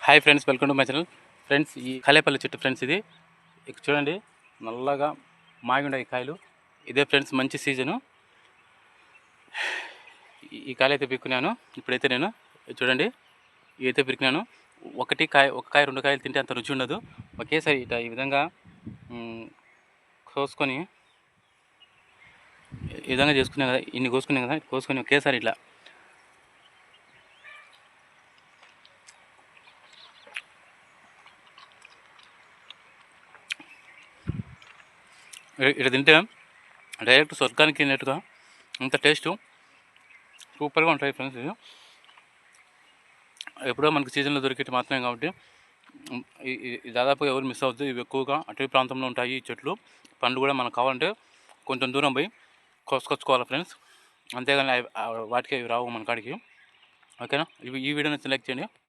Hi friends welcome to my channel friends ఈ కలేపల్లి చెట్టు friends ఇది. ఇక్కడ చూడండి నల్లగా మాగి ఈ కాయలు. ఇదే ఫ్రెండ్స్ మంచి సీజను ఈ- ఈ కాయలు అయితే పిక్కున్నాను. ఇప్పుడైతే నేను చూడండి ఇవైతే పిరికినాను. ఒకటి కాయ ఒక కాయ రెండు కాయలు తింటే అంత రుచి ఉండదు. ఒకేసారి ఇట ఈ విధంగా కోసుకొని ఈ విధంగా చేసుకున్నాం కదా ఇన్ని కోసుకున్నాం కదా కోసుకొని ఒకేసారి ఇట్లా ఇటు తింటే డైరెక్ట్ స్వర్గానికి తిన్నట్టుగా అంత టేస్ట్ సూపర్గా ఉంటాయి ఫ్రెండ్స్ ఇది ఎప్పుడో మనకి సీజన్లో దొరికేటి మాత్రమే కాబట్టి దాదాపు దాదాపుగా ఎవరు మిస్ అవుతుంది ఇవి ఎక్కువగా అటవీ ప్రాంతంలో ఉంటాయి ఈ చెట్లు. పండ్లు కూడా మనకు కావాలంటే కొంచెం దూరం పోయి కోసుకొచ్చుకోవాలి ఫ్రెండ్స్. అంతేగాని వాటికి అవి రావు మన కాడికి. ఓకేనా? ఇవి ఈ వీడియోని సెలెక్ట్ చేయండి.